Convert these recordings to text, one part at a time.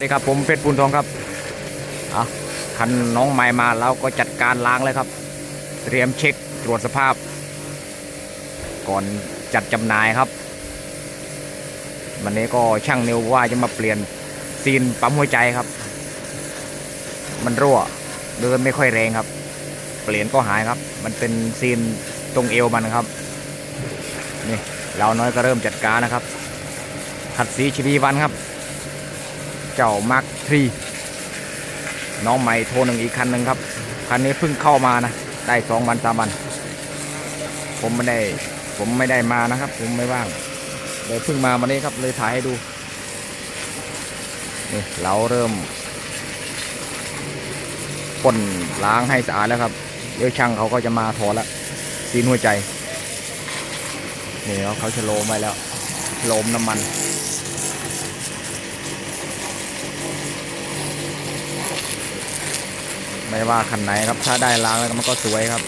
สวัสดีครับผมเพชรปูนทองครับอะคันน้องใหม่มาเราก็จัดการล้างเลยครับ เตรียมเช็คตรวจสภาพ ก่อนจัดจำหน่ายครับ วันนี้ก็ช่างนิวว่าจะมาเปลี่ยนซีนปั๊มหัวใจครับ มันรั่วเดินไม่ค่อยแรงครับ เปลี่ยนก็หายครับ มันเป็นซีนตรงเอวมันครับนี่เราน้อยก็เริ่มจัดการนะครับขัดสีชีวีวันครับ เจ้ามาร์คทรีน้องใหม่โทรหนึ่งอีกคันหนึ่งครับ คันนี้เพิ่งเข้ามานะ ได้สองวันสามวัน ผมไม่ได้ ผมไม่ได้มานะครับ ผมไม่ว่าง เลยเพิ่งมาวันนี้ครับ เลยถ่ายให้ดู นี่เราเริ่มพ่นล้างให้สะอาดแล้วครับ เดี๋ยวช่างเขาก็จะมาถอดละซีนหัวใจ นี่เขาเขาชะโลมไว้แล้วโลมน้ำมัน ไม่ว่าคันไหนครับ ถ้าได้ล้างแล้วมันก็สวยครับ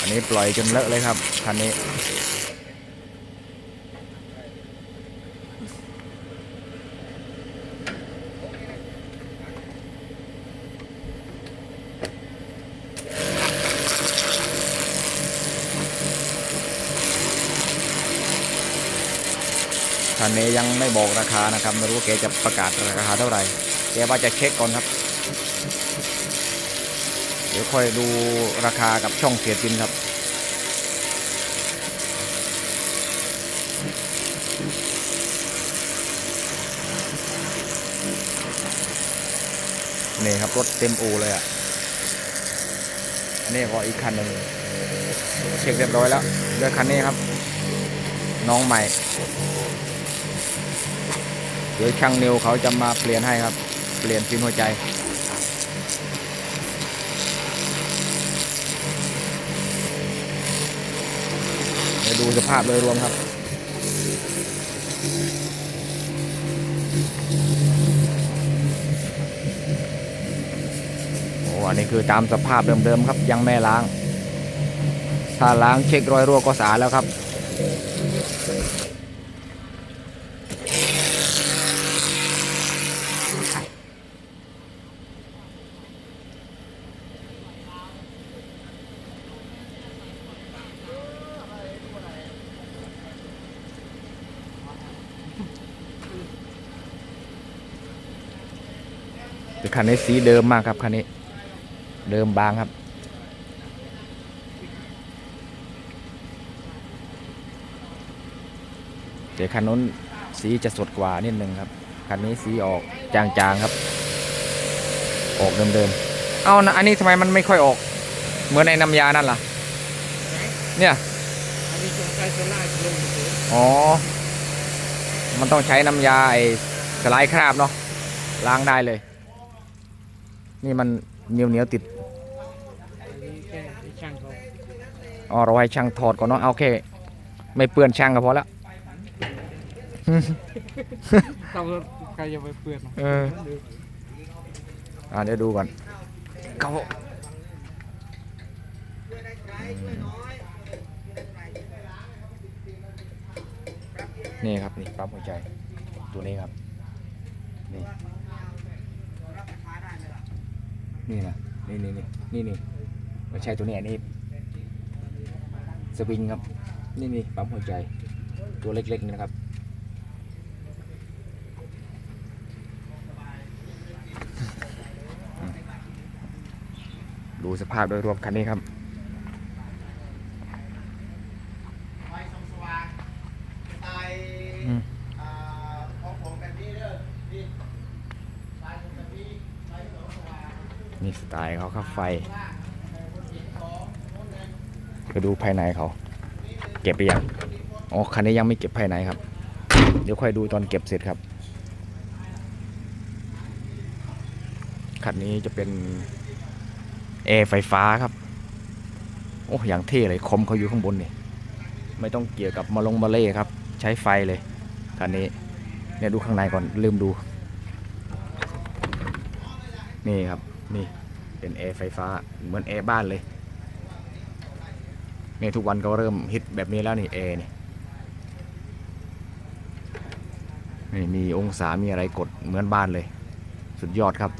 อันนี้ปล่อยจนเลอะเลยครับคันนี้คันนี้ยังไม่บอกราคานะครับ ไม่รู้ว่าแกจะประกาศราคาเท่าไหร่แกว่าจะเช็คก่อนครับ เดี๋ยวค่อยดูราคากับช่องเสียจินครับ นี่ครับ รถเต็มอูเลยอะ อันนี้ก็อีกคันหนึ่งเช็คเรียบร้อยแล้วเลือคันนี้ครับ น้องใหม่ เดี๋ยวช่างนิวเขาจะมาเปลี่ยนให้ครับ เปลี่ยนฟิล์มหัวใจ ยวดูสภาพโดยรวมครับ โอ้อันนี้คือตามสภาพเดิมๆครับยังไม่ล้าง ถ้าล้างเช็ครอยรั่วก็สะอาดแล้วครับ คันนี้สีเดิมมากครับคันนี้ เดิมบางครับ แต่คันนู้นสีจะสดกว่านิดนึงครับ คันนี้สีออกจางๆครับ ออกเดิมๆ เอานะอันนี้ทำไมมันไม่ค่อยออก เหมือนในน้ำยานั่นล่ะ เนี่ยอันนี้จงใจโซล่าลงเฉยอ๋อ มันต้องใช้น้ำยาไอ้สไลด์คราบเนาะล้างได้เลย นี่มันเหนียวเหนียวๆติดอันนี้แค่ให้ช่างเขาอ๋อเราให้ช่างถอดก่อนเนาะเอาโอเคไม่เปื้อนช่างก็พอแล้วต้องใครจะไปเปลือนเอออ่าเดี๋ยวดูก่อนเขานี่ครับนี่ปั๊มหัวใจตัวนี้ครับนี่ นี่นะนี่นี่นี่นี่นี่ไม่ใช่ตัวนี้อันนี้สวิงครับนี่นี่ปั๊มหัวใจ ตัวเล็กๆนี่นะครับดูสภาพโดยรวมคันนี้ครับ ไฟส่องสว่างสไตล์ อืม อ่าของผมแบบนี้เด้อนี่สไตล์ผมแบบนี้ไฟส่องสว่าง นี่ส ไฟไปดูภายในเขา เก็บไปยังอ๋อคันนี้ยังไม่เก็บภายในครับ เดี๋ยวค่อยดูตอนเก็บเสร็จครับคันนี้จะเป็นแอร์ไฟฟ้าครับ โอ้อย่างเท่เลยคมเขาอยู่ข้างบนนี่ไม่ต้องเกี่ยวกับมาลงมาเล่ครับ ใช้ไฟเลยคันนี้เนี่ยดูข้างในก่อนลืมดู นี่ครับ นี่ เป็นแอร์ไฟฟ้าเหมือนแอร์บ้านเลยเนี่ยทุกวันก็เริ่มฮิตแบบนี้แล้วนี่แอร์นี่นี่มีองศา มีอะไรกดเหมือนบ้านเลย สุดยอดครับ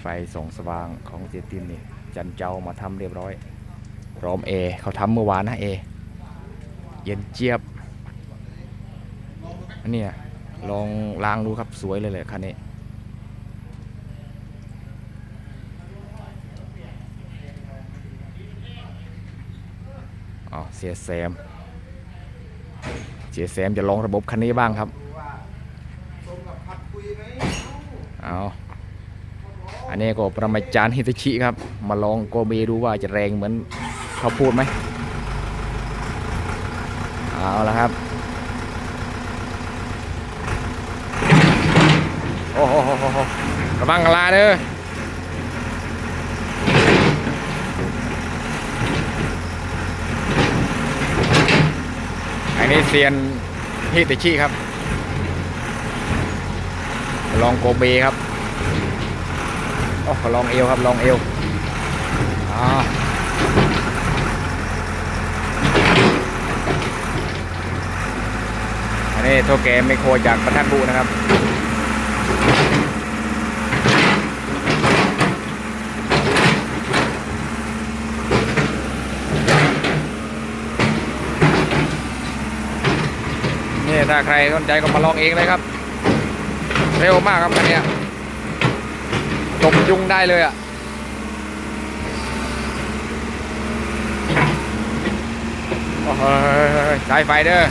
ไฟส่องสว่างของเจตินนี่ จันเจ้ามาทำเรียบร้อยพร้อมเอเขาทำเมื่อวานนะเอ เย็นเจี๊ยบอันนี้ ลองล้างดูครับสวยเลยเลยคันนี้อ๋อเสียแซมเสียแซมจะลองระบบคันนี้บ้างครับเอาอันนี้ก็ประมาจารย์ฮิตาชิครับ มาลองโกเบดูว่าจะแรงเหมือนเขาพูดไหมเอาละครับ โอ้โหโหโหโห ระวังกลาเด้ออันนี้เซียนฮิตาชิครับ ลองโกเบครับโอ้ลองเอวครับ ลองเอวอ่าอันนี้โทแกไมโครจากประทัดบุนะครับ ถ้าใครสนใจก็มาลองเองเลยครับ เร็วมากครับคันนี้ยตบยุงได้เลยอะโอ้ยสายไฟเด้อ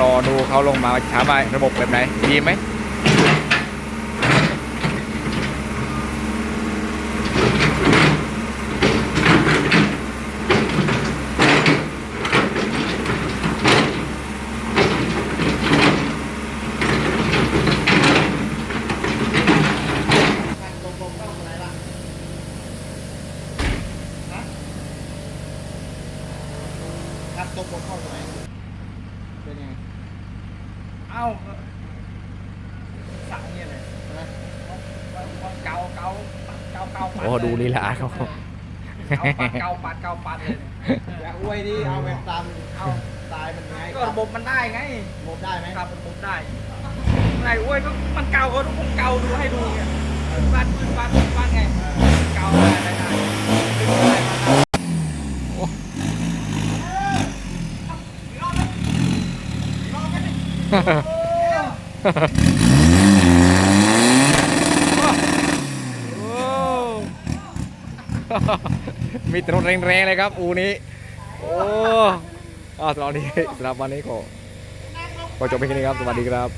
รอดูเขาลงมาถามว่าระบบแบบไหนดีไหม ตรงตรงเข้าตรงไหนล่ะฮะครับตรงตรงเข้าตรงไหน เป็นยังไงเอ้าสั่งเนี่ยเลยใช่ไหมเกาเกาเกาเกาปัดโอ้ดูลีลาเขาเกาปัดเกาปัดเลยอย่าอวยดิเอาแบบตามเอาสไตล์มันไงก็ระบบมันได้ไงระบบได้ไหมครับระบบได้ไงโอ้ยก็มันเกาก็ต้องเกาดูให้ดูไงปัดปืนปัดปืนปัดไงเกาได้ได้ได้ได้ได้ โอ้ มีตรถแรงๆเลยครับ อูนี้ โอ้อาสำหรับวันนี้สำหรับวันนี้ก็ก็จบไปแค่นี้ครับ สวัสดีครับ